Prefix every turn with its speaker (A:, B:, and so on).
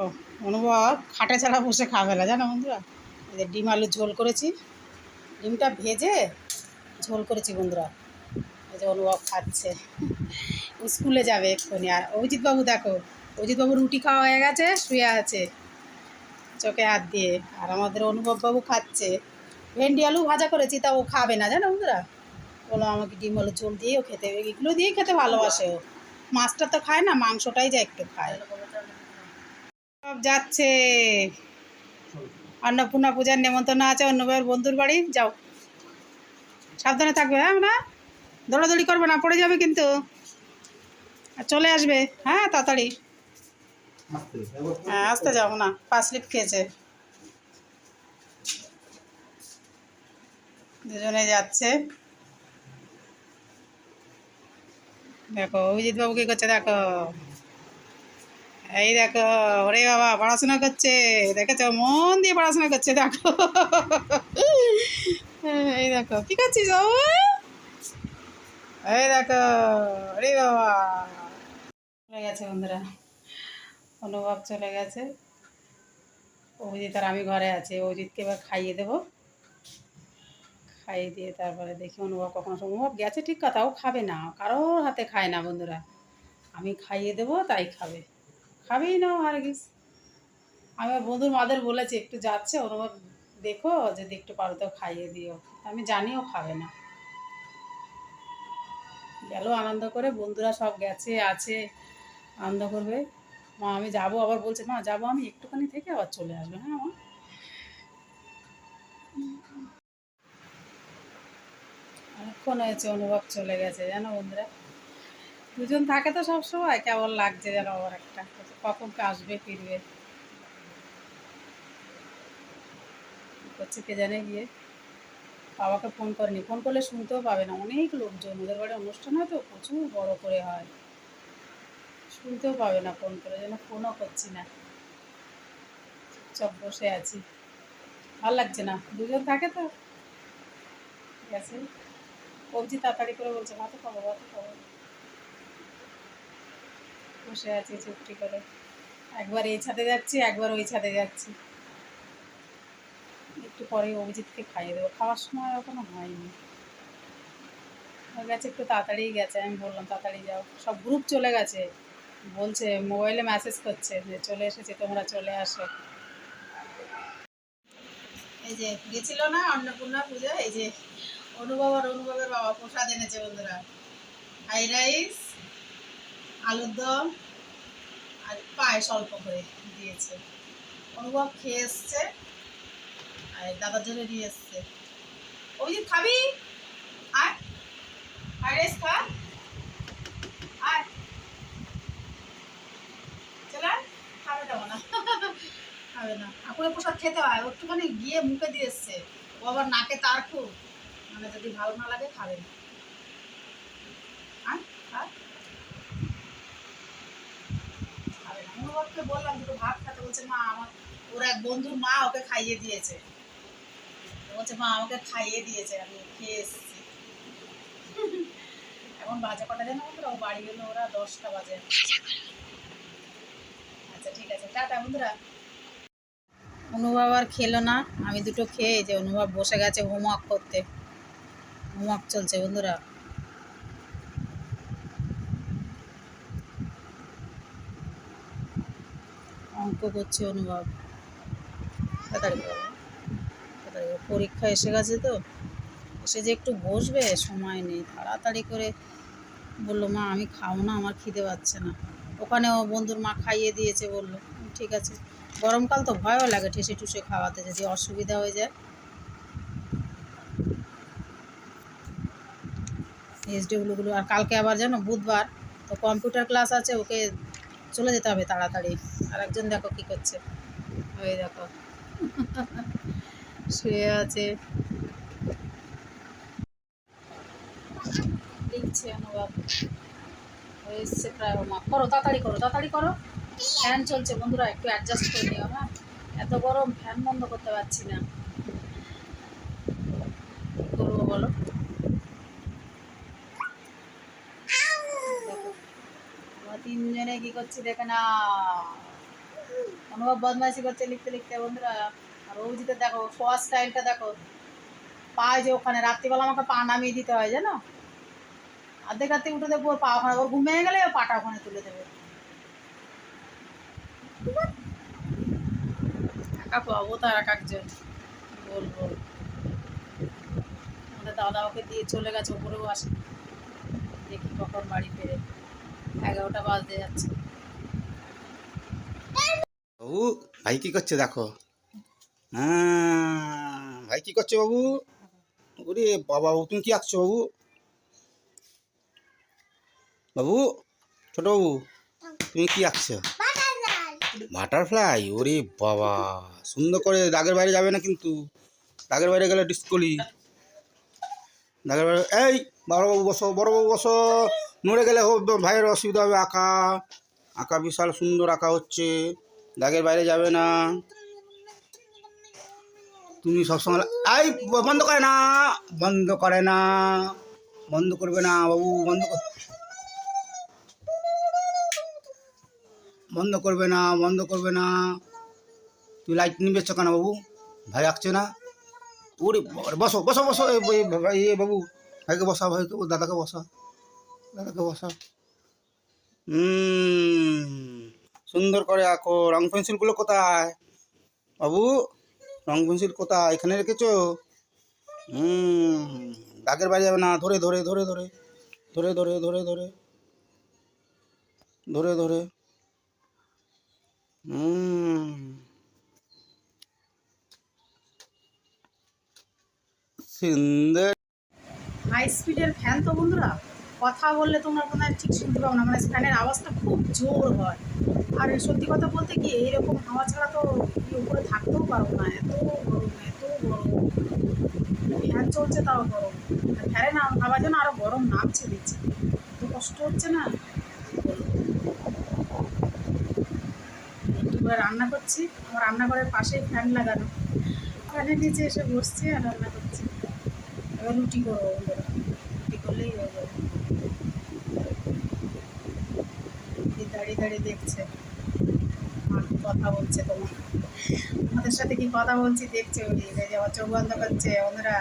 A: দেখো অনুভব, খাটে ছাড়া বসে খাবে না, জানো বন্ধুরা? যে ডিম আলু ঝোল করেছি, ডিমটা ভেজে ঝোল করেছি বন্ধুরা। এই যে অনুভব খাচ্ছে। স্কুলে যাবে এক্ষুনি। আর অভিজিৎ বাবু দেখো অভিজিৎ বাবু রুটি খাওয়া হয়ে গেছে, শুয়ে আছে চোখে হাত দিয়ে। আর আমাদের অনুভববাবু খাচ্ছে। ভেন্ডি আলু ভাজা করেছি, তা ও খাবে না, জানো বন্ধুরা? বলো আমাকে ডিম আলু ঝোল দিয়েও খেতে, এগুলো দিয়েই খেতে ভালোবাসে ও। মাছটা তো খায় না, মাংসটাই যা একটু খায়। সব যাচ্ছে। অন্নপূর্ণা পূজার নেমন্তন্ন আছে অন্নবাইয়ের বন্ধুর বাড়ি। যাও। সাবধানে থাকবে হ্যাঁ না দৌড়াদৌড়ি করবে না, পড়ে যাবে কিন্তু। আর চলে আসবে হ্যাঁ তাড়াতাড়ি। হ্যাঁ আসতে যাব না, পাঁচ স্লিপ খেয়েছে। দুজনে যাচ্ছে। দেখো, অভিজিৎ বাবু কি করছে, দেখো। এই দেখো, ওরে বাবা, পড়াশোনা করছে। দেখেছ? মন দিয়ে পড়াশোনা করছে, দেখো। এই দেখো, কি করছিস এই দেখো, ওরে বাবা। চলে গেছে বন্ধুরা। অনুভব চলে গেছে। অভিজিৎ আর আমি ঘরে আছি। অভিজিৎকে এবার খাইয়ে দেবো। খাইয়ে দিয়ে তারপরে দেখি অনুভব কখনো অনুভব গেছে ঠিক কথা, ও খাবে না। কারোর হাতে খায় না বন্ধুরা। আমি খাইয়ে দেবো, তাই খাবে। খাবেই না আর গিস আমি বন্ধুর মাদের বলেছি, একটু যাচ্ছে অনুভব দেখো যদি একটু পারো তো, খাইয়ে দিও। আমি জানিও খাবে না। গেল আনন্দ করে, বন্ধুরা সব গেছে, আছে, আনন্দ করবে। মা, আমি যাব, আবার বলছে, মা, যাব আমি, একটুখানি থেকে আবার চলে আসব। হ্যাঁ মা? অনেকক্ষণ হয়েছে, অনুভব চলে গেছে, জানো বন্ধুরা? দুজন থাকে তো সব সময় কেমন লাগছে যেন আবার একটা? কখন আসবে, ফিরবে? করছে কে জানে গিয়ে। বাবাকে ফোন করেনি। ফোন করলে শুনতেও পাবে না। অনেক লোকজন, ওদের বাড়ি অনুষ্ঠান হয় তো, প্রচুর বড় করে হয়। শুনতেও পাবে না ফোন করে, যেন ফোনও করছি না। চুপচাপ বসে আছি। ভালো লাগছে না? দুজন থাকে তো। ঠিক আছে। কবজি তাড়াতাড়ি করে বলছে ভাতে খাব ভাতে খাব বসে আছি চুপটি করে। একবার এই ছাদে যাচ্ছি, একবার ওই ছাদে যাচ্ছি। একটু পরে অভিজিৎকে খাইয়ে দেবো। খাওয়ার সময় এখনও হয়নি। হয়ে গেছে একটু তাড়াতাড়ি গেছে, আমি বললাম, তাড়াতাড়ি যাও। সব গ্রুপ চলে গেছে। বলছে মোবাইলে মেসেজ করছে যে, চলে এসেছে, তোমরা চলে আসো। এই যে, গেছিল না অন্নপূর্ণা পুজো এই যে, অনুভব আর অনুভবের বাবা প্রসাদ এনেছে বন্ধুরা। ফ্রাইড রাইস আলুর দম আর পায়েস অল্প করে দিয়েছে। অনুভব খেয়ে এসছে আর দাদার জন্য নিয়ে এসছে। ওই যে খাবি ফ্রাইড রাইস খা আয়। খাবে না খাবে না। ঠাকুরের প্রসাদ খেতে হয়। একটুখানি গিয়ে মুখে দিয়ে ও আবার তার খুব। মানে যদি ভালো না লাগে খাবে না। আয়, খা। খাবে না অনুভবকে বললাম, দুটো ভাত খেতে বলছে, মা, আমার, ওর এক বন্ধুর মা ওকে খাইয়ে দিয়েছে। বলছে, মা, আমাকে খাইয়ে দিয়েছে, আমি খেয়ে এসেছি। এখন বাজে কটা জানো বন্ধুরা বাড়ি গেলো, ওরা দশটা বাজে। আচ্ছা ঠিক আছে, টাটা বন্ধুরা। অনুভব আর খেলো না, আমি দুটো খেয়ে যে অনুভব বসে গেছে হোমওয়ার্ক করতে। হোমওয়ার্ক চলছে বন্ধুরা। অঙ্ক করছে, অনুভব। তাড়াতাড়ি তাড়াতাড়ি পরীক্ষা এসে গেছে তো। এসে যে একটু বসবে, সময় নেই। তাড়াতাড়ি করে বলল, মা, আমি খাব না, আমার খিদে পাচ্ছে না। ওখানে ও বন্ধুর মা খাইয়ে দিয়েছে, বলল, ঠিক আছে। গরমকাল তো ভয়ও লাগে ঠেসে টুসে খাওয়াতে, যদি অসুবিধা হয়ে যায়। এসডিগুলোগুলো আর কালকে আবার জানো, বুধবার। তো কম্পিউটার ক্লাস আছে, ওকে চলে যেতে হবে তাড়াতাড়ি। আর একজন দেখো কী করছে। ওই দেখো। শুয়ে আছে। প্রায় করো, তাড়াতাড়ি করো তাড়াতাড়ি করো। ফ্যান চলছে বন্ধুরা, একটু অ্যাডজাস্ট করে নিও হ্যাঁ? এত গরম, ফ্যান বন্ধ করতে পারছি না। করব বলো? তিনজনে কি করছি দেখে না অনুভব বদমাইশি করছে লিখতে লিখতে, বন্ধুরা। আর অভিজিতে দেখো শোয়ার স্টাইলটা দেখো। পায় যে ওখানে, রাত্রিবেলা আমাকে পা নামিয়ে দিতে হয়, জানো? অর্ধেক রাত্রে উঠে দেবো ওর পা ওখানে, ওর ঘুম ভেঙে গেলে ও পাটা ওখানে তুলে দেবে। একা পাবো তার এক একজন। বলব? আমাদের দাদা ওকে দিয়ে চলে গেছে উপরেও আসে। দেখি কখন বাড়ি ফেরে। এগারোটা বাজতে যাচ্ছে।
B: বাবু, ভাই কি করছে দেখো? হ্যাঁ ভাই কি করছে বাবু? ওরে বাবা, বাবু, তুমি কি আঁকছো বাবু? বাবু, ছোট বাবু, তুমি কি আঁকছো? বাটারফ্লাই, ওরে বাবা, সুন্দর করে দাগের বাইরে যাবে না কিন্তু? দাগের বাইরে গেলে ডিসকলি। দাগের বাইরে, এই বড়বাবু বসো বড়বাবু বসো। নড়ে গেলে ভাইয়ের অসুবিধা হবে, আঁকা। আঁকা বিশাল সুন্দর আঁকা হচ্ছে। দাগের বাইরে যাবে না। তুমি সবসময় ব- বন্ধ করে না, বন্ধ করে না, বন্ধ করবে না বাবু, বন্ধ বন্ধ করবে না, বন্ধ করবে না। তুই লাইট নিবেছ কেন বাবু? ভাই আঁকছে না? ওরে বসো বসো বসো, এ বাবু। ভাইকে বসা, ভাইকে দাদাকে বসা দাদাকে বসা। হুম। সুন্দর করে আঁকো রং পেন্সিলগুলো কোথায় বাবু রং পেন্সিল কোথায় এখানে রেখেছো হুম দাগের বাড়ি যাবে না ধরে ধরে ধরে ধরে ধরে ধরে ধরে ধরে ধরে ধরে হুম সুন্দর
A: হাই স্পিডের ফ্যান তো বন্ধুরা কথা বললে তোমরা মনে হয় ঠিক শুনতে পাবো না। মানে ফ্যানের আওয়াজটা খুব জোর হয়। আর সত্যি কথা বলতে কি, এইরকম হাওয়া ছাড়া তো উপরে থাকতেও পারব না। এত গরম এত গরম। ফ্যান চলছে তাও গরম। আর ফ্যানে না হাওয়া যেন আরও গরম নামছে দিচ্ছে এত কষ্ট হচ্ছে না? রান্না করছি। আমার রান্নাঘরের পাশেই ফ্যান লাগানো। ফ্যানের নিচে এসে বসছি আর রান্না করছি। এবার রুটি করব দাঁড়িয়ে দাঁড়িয়ে দেখছে। কথা বলছে তোমার। আমাদের সাথে কি কথা বলছি দেখছে উনি। চোখ বন্ধ করছে বন্ধুরা